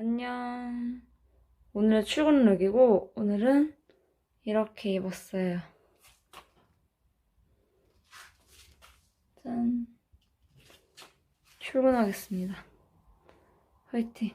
안녕. 오늘의 출근 룩이고, 오늘은 이렇게 입었어요. 짠. 출근하겠습니다. 화이팅.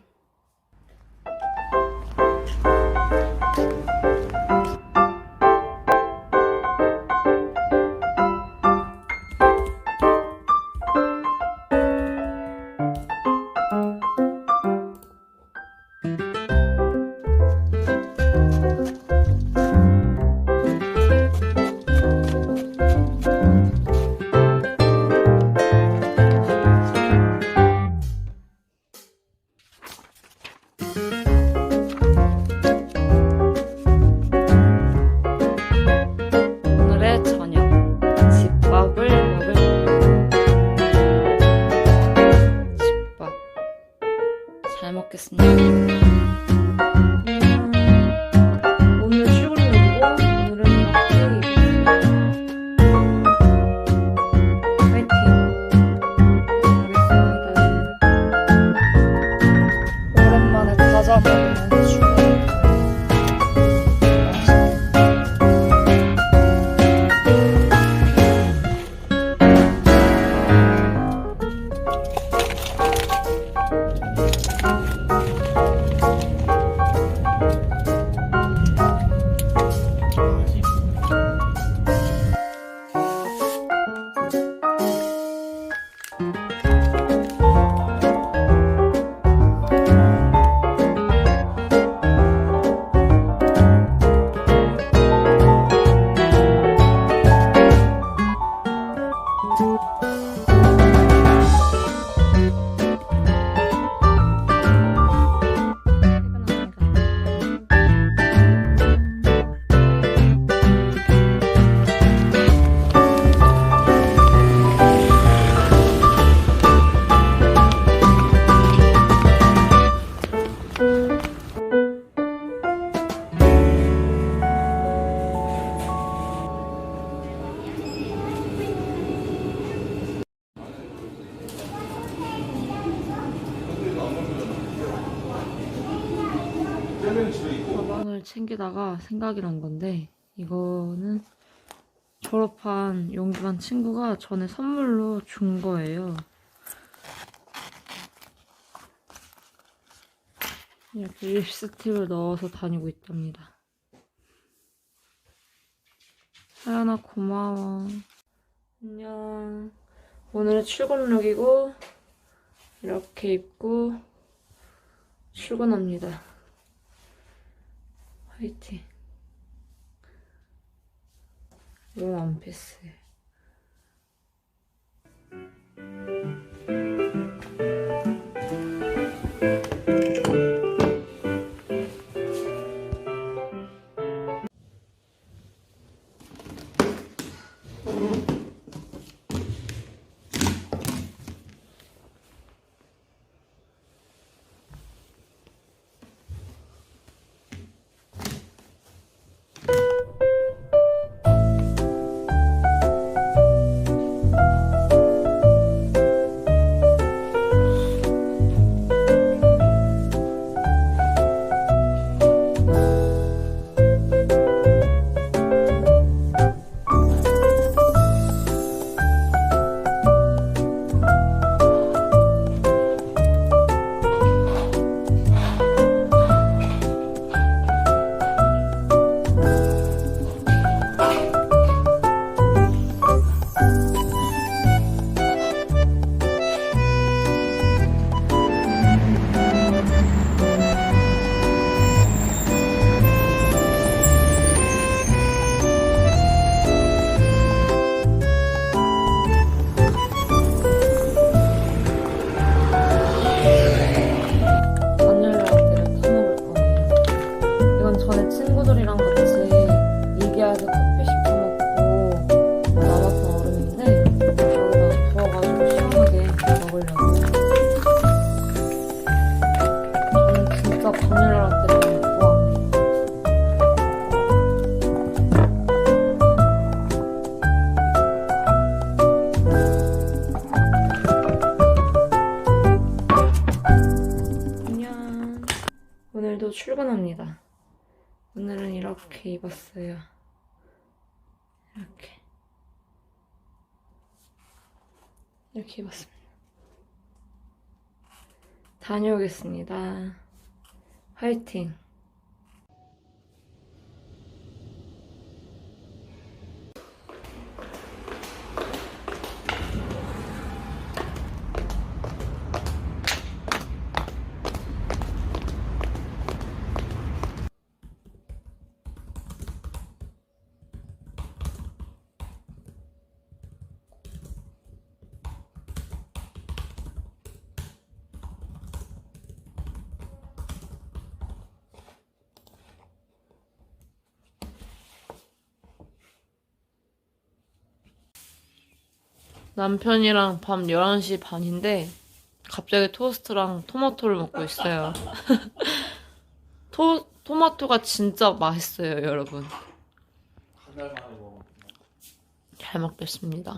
가방을 챙기다가 생각이 난 건데 이거는 졸업한 용기반 친구가 전에 선물로 준 거예요. 이렇게 립스틱을 넣어서 다니고 있답니다. 하연아 고마워. 안녕. 오늘은 출근룩이고 이렇게 입고 출근합니다. 화이팅. 롤 원피스. 이렇게 입었어요. 이렇게. 이렇게 입었습니다. 다녀오겠습니다. 화이팅! 남편이랑 밤 11시 반인데 갑자기 토스트랑 토마토를 먹고 있어요. 토, 토마토가 진짜 맛있어요, 여러분. 잘 먹겠습니다.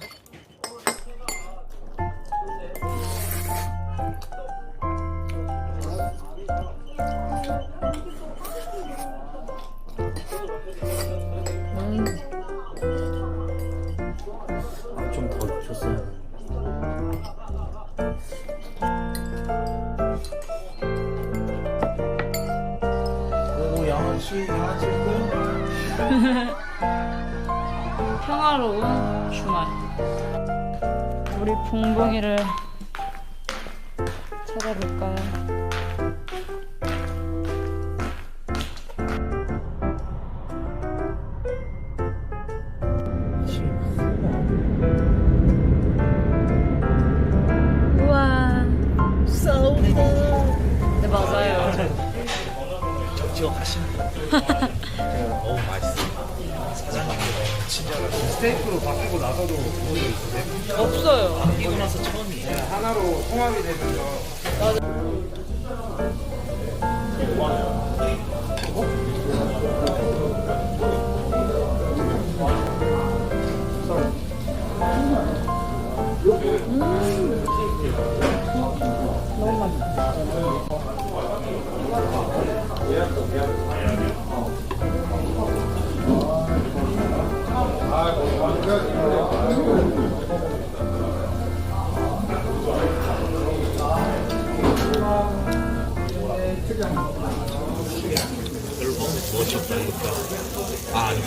평화로운 주말. 우리 봉봉이를 찾아볼까요? 스테이크로 바꾸고 나서도 그런 적 있으세요? 없어요. 바뀌고 나서 처음이에요. 네, 하나로 통합이 되면서 별로 먹으면 멋이 없다 이거. 아 아니.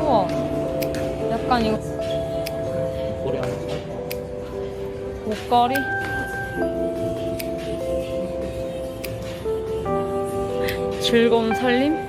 우와. 약간 이거. 목걸이? 즐거운 살림?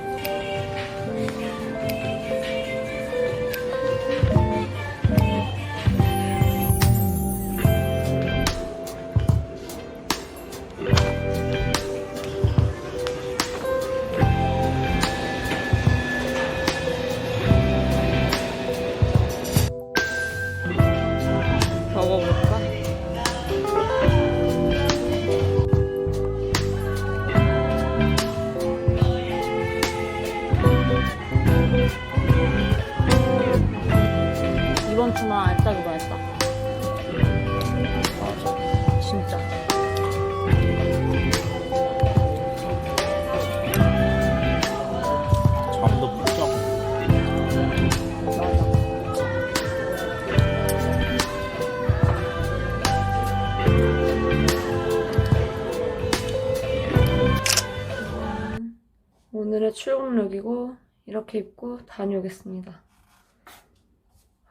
이렇게 입고 다녀오겠습니다.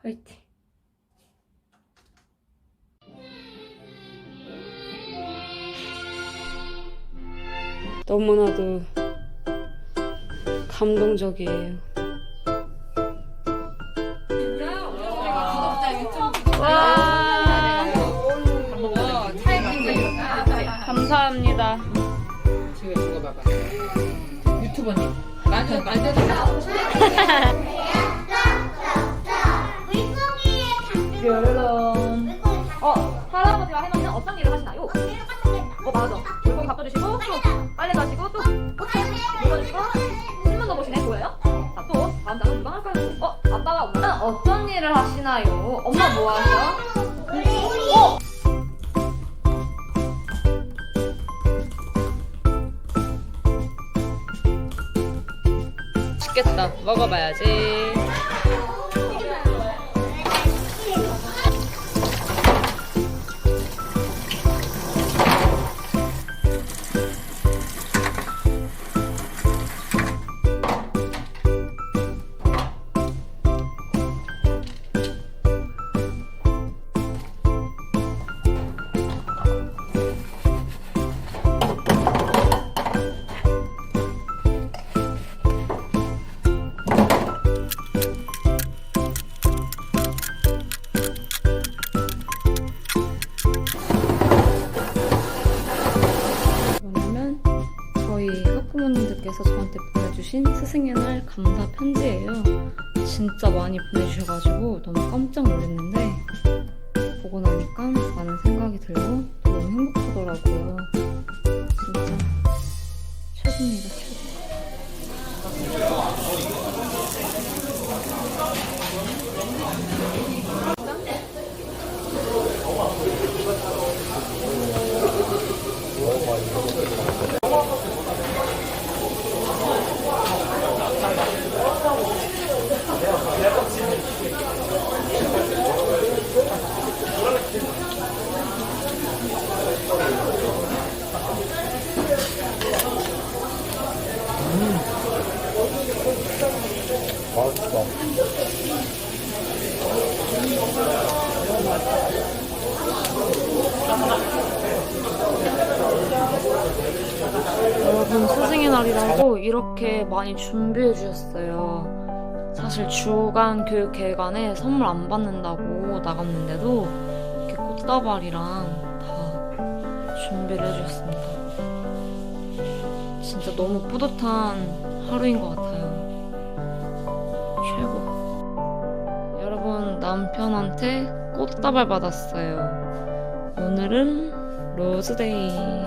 화이팅. 너무나도 감동적이에요. 와, 감사합니다. 만져 만져도 뾰 어 할아버지와 할머니는 어떤 일을 하시나요? 어 맞아 물고기 갖다 주시고 또 빨래 가시고 또 물건 주시고 신문 넣어보시네 보여요? 자 또 다음 장은 누가 할까요? 어 아빠가 오늘 어떤 일을 하시나요? 엄마 뭐 하셔? 맛있겠다. 먹어봐야지. 학부모님들께서 저한테 보내주신 스승의 날 감사 편지예요. 진짜 많이 보내주셔가지고 너무 깜짝 놀랐는데 보고 나니까 많은 생각이 들고 너무 행복하더라고요. 진짜 최고입니다, 최고. 맛있다. 여러분 스승의 날이라고 이렇게 많이 준비해 주셨어요. 사실 주간 교육회관에 선물 안 받는다고 나갔는데도 이렇게 꽃다발이랑 다 준비를 해 주셨습니다. 진짜 너무 뿌듯한 하루인 것 같아요. 남편한테 꽃다발 받았어요. 오늘은 로즈데이.